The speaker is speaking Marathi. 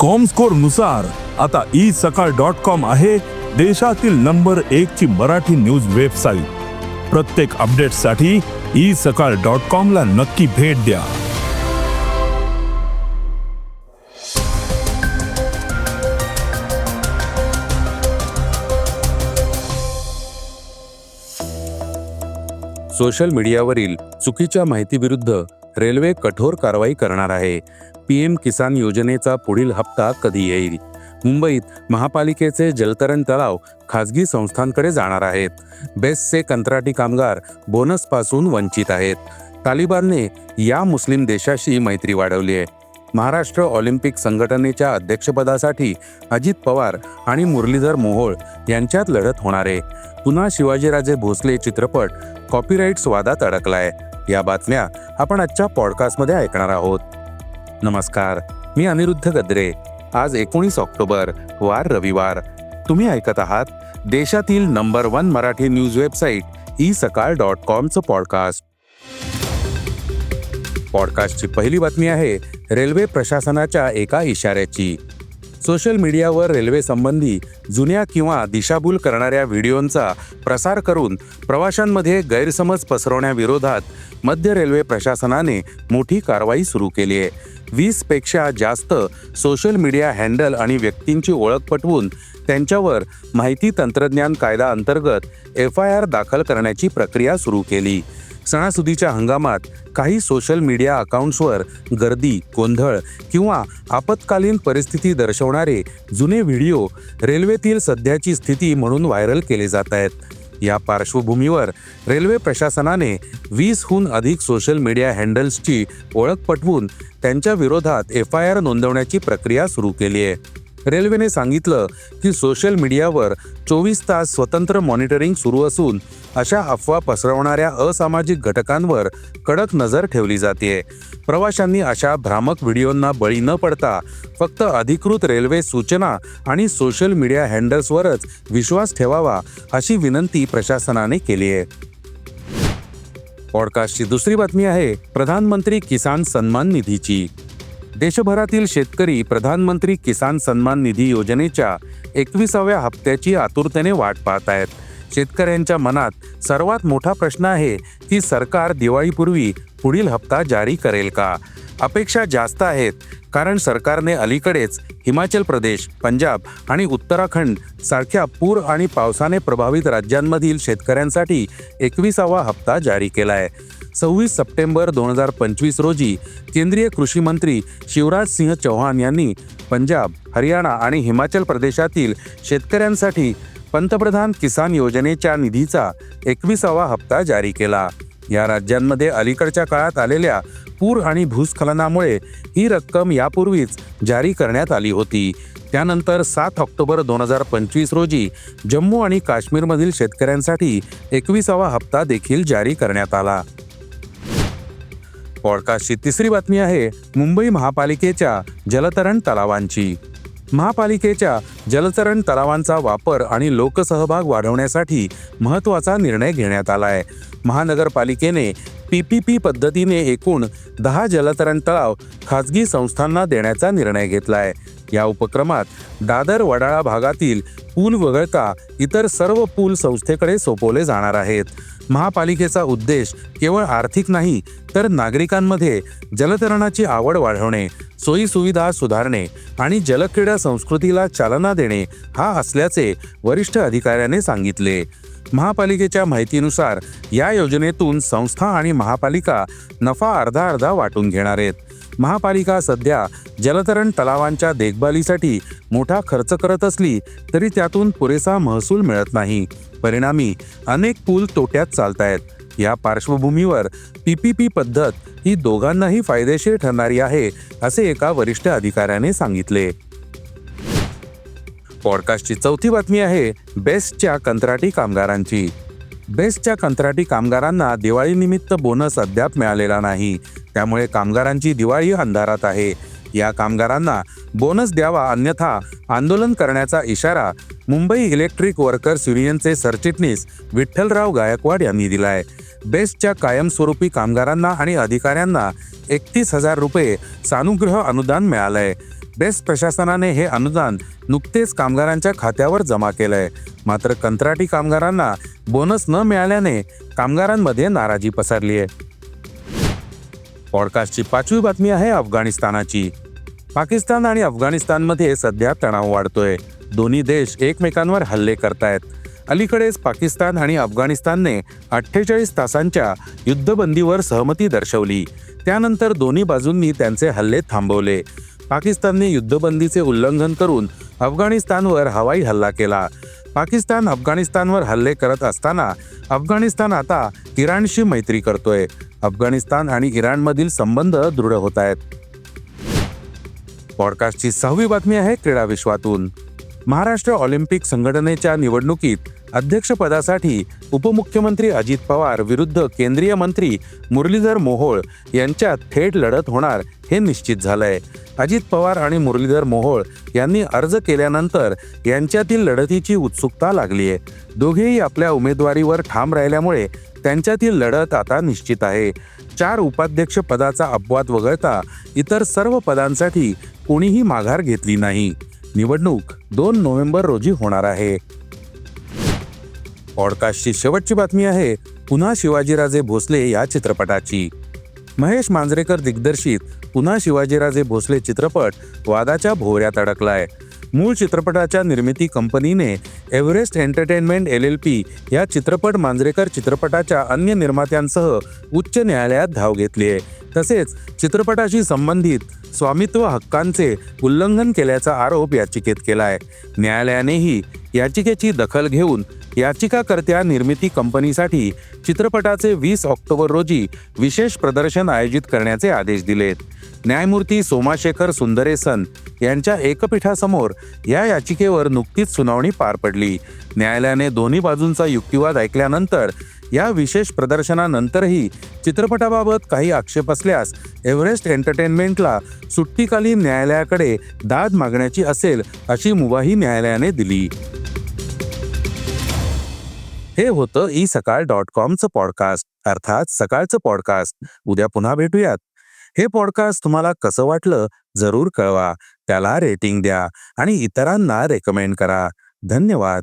कॉमस्कोरनुसार आता ई सकाळ डॉट कॉम आहे देशातील नंबर एक ची मराठी न्यूज वेबसाईट प्रत्येक अपडेटसाठी ई सकाळ डॉट कॉम ला नक्की भेट द्या. सोशल मीडियावरील चुकीच्या माहितीविरुद्ध रेल्वे कठोर कारवाई करणार आहे. पी एम किसान योजनेचा पुढील हप्ता कधी येईल? मुंबईत महापालिकेचे जलतरण तलाव खासगी संस्थांकडे जाणार आहेत. बेस्टचे कंत्राटी कामगार बोनसपासून वंचित आहेत. तालिबानने या मुस्लिम देशाशी मैत्री वाढवली आहे. महाराष्ट्र ऑलिम्पिक संघटनेच्या अध्यक्षपदासाठी अजित पवार आणि मुरलीधर मोहोळ यांच्यात लढत होणार आहे. पुन्हा शिवाजीराजे भोसले चित्रपट कॉपीराईट्स वादात अडकलाय. या बातम्या आपण आजच्या पॉडकास्टमध्ये ऐकणार आहोत. नमस्कार मी अनिरुद्ध गद्रे. आज एकोणीस ऑक्टोबर वार रविवार. तुम्ही ऐकत आहात देशातील number one Marathi news website e Sakal dot कॉमचं podcast. पॉडकास्टची पहिली बातमी आहे रेल्वे प्रशासनाच्या एका इशाऱ्याची. सोशल मीडियावर रेल्वे संबंधी जुन्या किंवा दिशाभूल करणाऱ्या व्हिडिओंचा प्रसार करून प्रवाशांमध्ये गैरसमज पसरवण्याविरोधात मध्य रेल्वे प्रशासनाने मोठी कारवाई सुरू केली आहे. वीसपेक्षा जास्त सोशल मीडिया हँडल आणि व्यक्तींची ओळख पटवून त्यांच्यावर माहिती तंत्रज्ञान कायदा अंतर्गत एफ आय आर दाखल करण्याची प्रक्रिया सुरू केली. सणासुदीच्या हंगामात काही सोशल मीडिया अकाउंट्सवर गर्दी गोंधळ किंवा आपत्कालीन परिस्थिती दर्शवणारे जुने व्हिडिओ रेल्वेतील सध्याची स्थिती म्हणून व्हायरल केले जात आहेत. या पार्श्वभूमीवर रेल्वे प्रशासनाने वीसहून अधिक सोशल मीडिया हँडल्सची ओळख पटवून त्यांच्या विरोधात एफ आय आर नोंदवण्याची प्रक्रिया सुरू केली आहे. रेल्वेने सांगितलं की सोशल मीडियावर चोवीस तास स्वतंत्र मॉनिटरिंग सुरू असून अशा अफवा पसरवणाऱ्या असामाजिक घटकांवर कडक नजर ठेवली जाते. प्रवाशांनी अशा भ्रामक व्हिडिओंना बळी न पडता फक्त अधिकृत रेल्वे सूचना आणि सोशल मीडिया हँडल्सवरच विश्वास ठेवावा अशी विनंती प्रशासनाने केली आहे. पॉडकास्टची दुसरी बातमी आहे प्रधानमंत्री किसान सन्मान निधीची. देशभरातील शेतकरी प्रधानमंत्री किसान सन्मान निधी योजनेच्या एकविसाव्या हप्त्याची आतुरतेने वाट पाहत आहेत. शेतकऱ्यांच्या मनात सर्वात मोठा प्रश्न आहे की सरकार दिवाळीपूर्वी पुढील हप्ता जारी करेल का? अपेक्षा जास्त आहेत कारण सरकारने अलीकडेच हिमाचल प्रदेश पंजाब आणि उत्तराखंड सारख्या पूर आणि पावसाने प्रभावित राज्यांमधील शेतकऱ्यांसाठी एकविसावा हप्ता जारी केला आहे सव्वीस सप्टेंबर दोन हजार पंचवीस रोजी केंद्रीय कृषी मंत्री शिवराज सिंह चौहान यांनी पंजाब हरियाणा आणि हिमाचल प्रदेशातील शेतकऱ्यांसाठी पंतप्रधान किसान योजनेच्या निधीचा एकविसावा हप्ता जारी केला. या राज्यांमध्ये अलीकडच्या काळात आलेल्या पूर आणि भूस्खलनामुळे ही रक्कम यापूर्वीच जारी करण्यात आली होती. त्यानंतर सात ऑक्टोबर दोन हजार पंचवीस रोजी जम्मू आणि काश्मीरमधील शेतकऱ्यांसाठी एकविसावा हप्ता देखील जारी करण्यात आला. पॉडकास्टची तिसरी बातमी आहे मुंबई महापालिकेच्या जलतरण तलावांची. महापालिकेच्या जलतरण तलावांचा वापर आणि लोकसहभाग वाढवण्यासाठी महत्त्वाचा निर्णय घेण्यात आला आहे महानगरपालिकेने पी पी पी पद्धतीने एकूण दहा जलतरण तलाव खाजगी संस्थांना देण्याचा निर्णय घेतला आहे या उपक्रमात दादर वडाळा भागातील पूल वगळता इतर सर्व पूल संस्थेकडे सोपवले जाणार आहेत. महापालिकेचा उद्देश केवळ आर्थिक नाही तर नागरिकांमध्ये जलतरणाची आवड वाढवणे सोयीसुविधा सुधारणे आणि जलक्रीडा संस्कृतीला चालना देणे हा असल्याचे वरिष्ठ अधिकाऱ्याने सांगितले. महापालिकेच्या माहितीनुसार या योजनेतून संस्था आणि महापालिका नफा अर्धा अर्धा वाटून घेणार आहेत. महापालिका सध्या जलतरण तलावांच्या देखभालीसाठी मोठा खर्च करत असली तरी त्यातून पुरेसा महसूल मिळत नाही. परिणामी अनेक पूल तोट्यात चालत आहेत या पार्श्वभूमीवर पी पी पी पद्धत ही दोघांनाही फायदेशीर ठरणारी आहे असे एका वरिष्ठ अधिकाऱ्याने सांगितले. पॉडकास्टची चौथी बातमी आहे बेस्टच्या कंत्राटी कामगारांची. बेस्टच्या कंत्राटी कामगारांना दिवाळीनिमित्त बोनस अद्याप मिळालेला नाही. त्यामुळे कामगारांची दिवाळी अंधारात आहे. या कामगारांना बोनस द्यावा अन्यथा आंदोलन करण्याचा इशारा मुंबई इलेक्ट्रिक वर्कर्स युनियनचे सरचिटणीस विठ्ठलराव गायकवाड यांनी दिलाय. बेस्टच्या कायमस्वरूपी कामगारांना आणि अधिकाऱ्यांना एकतीस हजार रुपये सानुग्रह अनुदान मिळालंय. बेस्ट प्रशासनाने हे अनुदान नुकतेच कामगारांच्या खात्यावर जमा केलंय. मात्र कंत्राटी कामगारांना बोनस न मिळाल्याने कामगारांमध्ये नाराजी पसरली आहे पॉडकास्टची पाचवी बातमी आहे अफगाणिस्तानाची. पाकिस्तान आणि अफगाणिस्तानमध्ये सध्या तणाव वाढतोय. दोन्ही देश एकमेकांवर हल्ले करतायत. अलीकडेच पाकिस्तान आणि अफगाणिस्तानने अठ्ठेचाळीस तासांच्या युद्धबंदीवर सहमती दर्शवली. त्यानंतर दोन्ही बाजूंनी त्यांचे हल्ले थांबवले. पाकिस्तानने युद्धबंदीचे उल्लंघन करून अफगाणिस्तानवर हवाई हल्ला केला. पाकिस्तान अफगाणिस्तानवर हल्ले करत असताना अफगाणिस्तान आता इराणशी मैत्री करतोय. अफगाणिस्तान आणि इराणमधील संबंध दृढ होत आहेत. पॉडकास्टची सहावी बातमी आहे क्रीडा विश्वातून. महाराष्ट्र ऑलिम्पिक संघटनेच्या निवडणुकीत अध्यक्षपदासाठी उपमुख्यमंत्री अजित पवार विरुद्ध केंद्रीय मंत्री मुरलीधर मोहोळ यांच्यात थेट लढत होणार हे निश्चित झालंय. अजित पवार आणि मुरलीधर मोहोळ यांनी अर्ज केल्यानंतर यांच्यातील लढतीची उत्सुकता लागली आहे. दोघेही आपल्या उमेदवारीवर ठाम राहिल्यामुळे त्यांच्यातील लढत आता निश्चित आहे. चार उपाध्यक्ष पदाचा अपवाद वगळता इतर सर्व पदांसाठी कोणीही माघार घेतली नाही. निवडणूक दोन नोव्हेंबर रोजी होणार आहे. पॉडकास्टची शेवटची बातमी आहे पुन्हा शिवाजीराजे भोसले या चित्रपटाची. महेश मांजरेकर दिग्दर्शित पुन्हा शिवाजीराजे भोसले चित्रपट वादाच्या भोवऱ्यात अडकलाय. मूळ चित्रपटाच्या निर्मिती कंपनीने Everest Entertainment L L P या चित्रपट मांजरेकर चित्रपटाच्या अन्य निर्मात्यांसह उच्च न्यायालयात धाव घेतली आहे तसेच चित्रपटाशी संबंधित स्वामित्व हक्कांचे उल्लंघन केल्याचा आरोप याचिकेत केला आहे न्यायालयानेही याचिकेची दखल घेऊन याचिकाकर्त्या निर्मिती कंपनीसाठी चित्रपटाचे वीस ऑक्टोबर रोजी विशेष प्रदर्शन आयोजित करण्याचे आदेश दिलेत. न्यायमूर्ती सोमाशेखर सुंदरेसन यांच्या एकपीठासमोर या याचिकेवर नुकतीच सुनावणी पार पडली. न्यायालयाने दोन्ही बाजूंचा युक्तिवाद ऐकल्यानंतर या विशेष प्रदर्शनानंतरही चित्रपटाबाबत काही आक्षेप असल्यास एव्हरेस्ट एंटरटेनमेंटला सुट्टीकालीन न्यायालयाकडे दाद मागण्याची असेल अशी मुवाही न्यायालयाने दिली. हे होतं ई सकाळ डॉट कॉमचं पॉडकास्ट अर्थात सकाळचं पॉडकास्ट. उद्या पुन्हा भेटूयात. हे पॉडकास्ट तुम्हाला कसं वाटलं जरूर कळवा. त्याला रेटिंग द्या आणि इतरांना रेकमेंड करा. धन्यवाद.